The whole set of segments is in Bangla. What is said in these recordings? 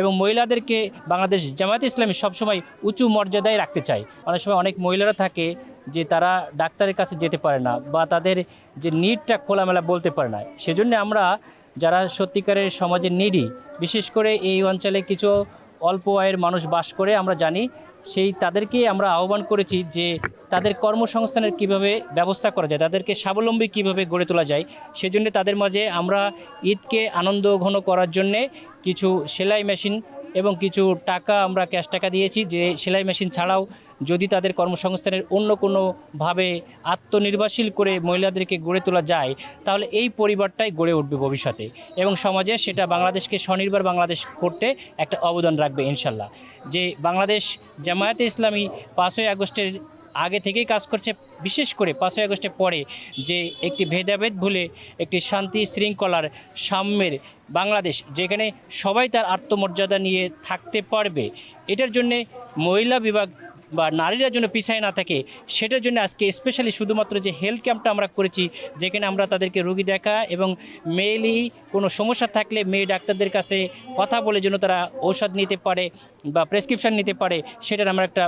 এবং মহিলাদেরকে বাংলাদেশ জামায়াত ইসলামী সবসময় উঁচু মর্যাদায় রাখতে চায়। অনেক সময় অনেক মহিলারা থাকে যে তারা ডাক্তারের কাছে যেতে পারে না বা তাদের যে নিডটা খোলামেলা বলতে পারে না। সেজন্য আমরা যারা সত্যিকারের সমাজের নিডি, বিশেষ করে এই অঞ্চলে কিছু অল্প আয়ের মানুষ বাস করে আমরা জানি, সেই তাদেরকে আমরা আহ্বান করেছি যে তাদের কর্মসংস্থানের কীভাবে ব্যবস্থা করা যায়, তাদেরকে স্বাবলম্বী কীভাবে গড়ে তোলা যায়, সেজন্য তাদের মাঝে আমরা ঈদকে আনন্দ ঘন করার জন্যে কিছু সেলাই মেশিন এবং কিছু টাকা আমরা ক্যাশ টাকা দিয়েছি যে সেলাই মেশিন ছাড়াও যদি তাদের কর্মসংস্থানের অন্য কোনোভাবে আত্মনির্ভরশীল করে মহিলাদেরকে গড়ে তোলা যায়, তাহলে এই পরিবারটাই গড়ে উঠবে ভবিষ্যতে। এবং সমাজে সেটা বাংলাদেশকে স্বনির্ভর বাংলাদেশ করতে একটা অবদান রাখবে ইনশাল্লাহ। যে বাংলাদেশ জামায়াতে ইসলামী পাঁচই আগস্টের আগে থেকেই কাজ করছে, বিশেষ করে পাঁচই আগস্টের পরে যে একটি ভেদাভেদ ভুলে একটি শান্তি শৃঙ্খলার সাম্যের বাংলাদেশ, যেখানে সবাই তার আত্মমর্যাদা নিয়ে থাকতে পারবে, এটার জন্যে মহিলা বিভাগ বা নারীরা যেন পিছায় না থাকে, সেটার জন্য আজকে স্পেশালি শুধুমাত্র যে হেলথ ক্যাম্পটা আমরা করেছি, যেখানে আমরা তাদেরকে রোগী দেখা এবং মেয়েলি কোনো সমস্যা থাকলে মেয়ে ডাক্তারদের কাছে কথা বলে যেন তারা ঔষধ নিতে পারে বা প্রেসক্রিপশন নিতে পারে, সেটার আমরা একটা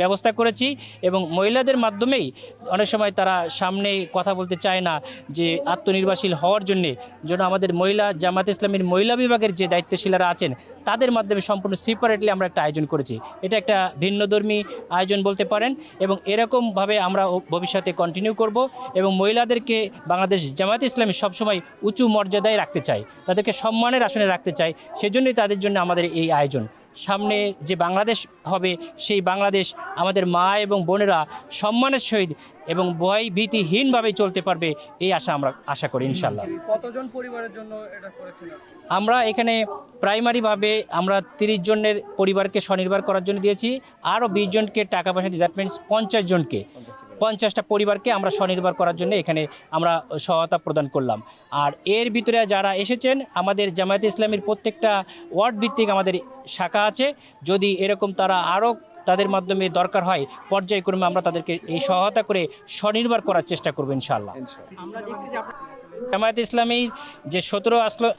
ব্যবস্থা করেছি এবং মহিলাদের মাধ্যমেই অনেক সময় তারা সামনে কথা বলতে চায় না যে আত্মনির্ভরশীল হওয়ার জন্যে, যেন আমাদের মহিলা জামাত ইসলামের মহিলা বিভাগের যে দায়িত্বশীলারা আছেন, তাদের মাধ্যমে সম্পূর্ণ সেপারেটলি আমরা একটা আয়োজন করেছি। এটা একটা ভিন্নধর্মী আয়োজন বলতে পারেন এবং এরকমভাবে আমরা ভবিষ্যতে কন্টিনিউ করব এবং মহিলাদেরকে বাংলাদেশ জামায়াত ইসলামী সবসময় উঁচু মর্যাদায় রাখতে চাই তাদেরকে সম্মানের আসনে রাখতে চাই সেজন্যই তাদের জন্য আমাদের এই আয়োজন। সামনে যে বাংলাদেশ হবে সেই বাংলাদেশ আমাদের মা এবং বোনেরা সম্মানের সহিত এবং ভয় ভীতিহীনভাবে চলতে পারবে এই আশা আমরা আশা করি ইনশাল্লাহ কতজন পরিবারের জন্য এটা আমরা এখানে প্রাইমারিভাবে আমরা তিরিশ জনের পরিবারকে স্বনির্ভর করার জন্য দিয়েছি। আরও বিশ জনকে টাকা পয়সা দিয়ে দ্যাট পঞ্চাশ জনকে। পঞ্চাশটা পরিবারকে আমরা স্বনির্ভর করার জন্য এখানে আমরা সহায়তা প্রদান করলাম। আর এর ভিতরে যারা এসেছেন, আমাদের জামায়াত ইসলামের প্রত্যেকটা ওয়ার্ড ভিত্তিক আমাদের শাখা আছে। যদি এরকম তারা আরও তাদের মাধ্যমে দরকার হয়, পর্যায়ক্রমে আমরা তাদেরকে এই সহায়তা করে স্বনির্ভর করার চেষ্টা করব ইনশাআল্লাহ। আমরা দেখছি জামায়াত ইসলামী যে সতেরো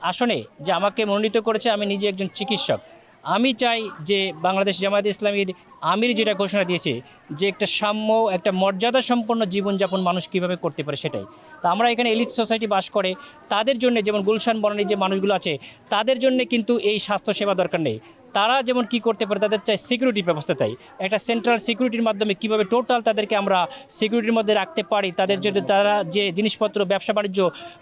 আসনে যে আমাকে মনোনীত করেছে, আমি নিজে একজন চিকিৎসক। আমি চাই যে বাংলাদেশ জামায়াত ইসলামীর আমির যেটা ঘোষণা দিয়েছে, যে একটা সাম্য, একটা মর্যাদা সম্পন্ন জীবনযাপন মানুষ কীভাবে করতে পারে সেটাই। তা আমরা এখানে এলিট সোসাইটি বাস করে, তাদের জন্য যেমন গুলশান বনানী যে মানুষগুলো আছে, তাদের জন্য কিন্তু এই স্বাস্থ্যসেবা দরকার নেই। তারা যেমন কি করতে পারে, তাদের চাই সিকিউরিটি ব্যবস্থা চাই। একটা সেন্ট্রাল সিকিউরিটির মাধ্যমে কীভাবে টোটাল তাদেরকে আমরা সিকিউরিটির মধ্যে রাখতে পারি, তাদের যদি তারা যে জিনিসপত্র, ব্যবসা বাণিজ্য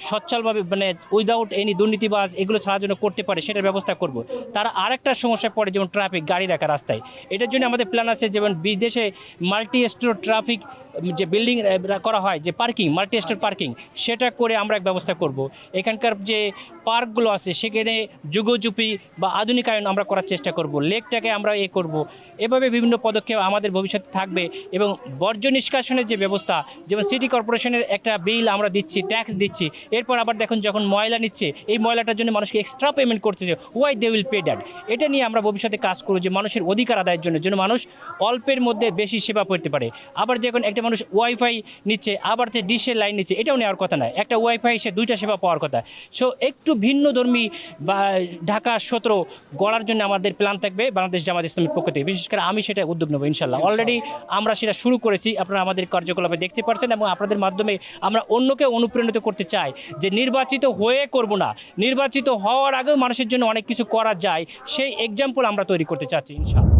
সচ্ছলভাবে মানে উইদাউট এনি দুর্নীতিবাজ এগুলো ছাড়ার জন্য করতে পারে, সেটার ব্যবস্থা করব। তারা আরেকটা সমস্যা পড়ে যেমন ট্রাফিক গাড়ি রাখা রাস্তায়। এটার জন্য আমাদের প্ল্যান আছে যেমন বিদেশে মাল্টি স্টোর ট্রাফিক যে বিল্ডিং করা হয়, যে পার্কিং মাল্টি স্টোর পার্কিং সেটা করে আমরা এক ব্যবস্থা করব। এখানকার যে পার্কগুলো আছে, সেখানে যুগোচুপি বা আধুনিকায়ন আমরা করার চেষ্টা করব। লেকটাকে আমরা এ করব। এভাবে বিভিন্ন পদক্ষেপ আমাদের ভবিষ্যতে থাকবে এবং বর্জ্য নিষ্কাশনের যে ব্যবস্থা, যেমন সিটি কর্পোরেশনের একটা বিল আমরা দিচ্ছি ট্যাক্স দিচ্ছি, এরপর আবার দেখুন যখন ময়লা নিচ্ছে, এই ময়লাটার জন্য মানুষকে এক্সট্রা পেমেন্ট করতেছে why they will pay that এটা নিয়ে আমরা ভবিষ্যতে কাজ করব যে মানুষের অধিকার আদায়ের জন্য, যেন মানুষ অল্পের মধ্যে বেশি সেবা পেতে পারে। আবার দেখুন একটা মানুষ ওয়াইফাই নিচ্ছে আবার সে ডিশের লাইন নিচ্ছে এটাও নেওয়ার কথা নয়। একটা ওয়াইফাই সে দুইটা সেবা পাওয়ার কথা। সো একটু ভিন্ন ধর্মী বা ঢাকা সতেরো গড়ার জন্য আমাদের প্ল্যান থাকবে বাংলাদেশ জামাত ইসলামের পক্ষ থেকে। বিশেষ করে আমি সেটা উদ্যোগ নেব ইনশাল্লাহ অলরেডি আমরা সেটা শুরু করেছি আপনারা আমাদের কার্যকলাপে দেখতে পাচ্ছেন এবং আপনাদের মাধ্যমে আমরা অন্যকে অনুপ্রাণিত করতে চাই যে নির্বাচিত হয়ে করব না। নির্বাচিত হওয়ার আগেও মানুষের জন্য অনেক কিছু করা যায় সেই এক্সাম্পল আমরা তৈরি করতে চাচ্ছি ইনশাল্লাহ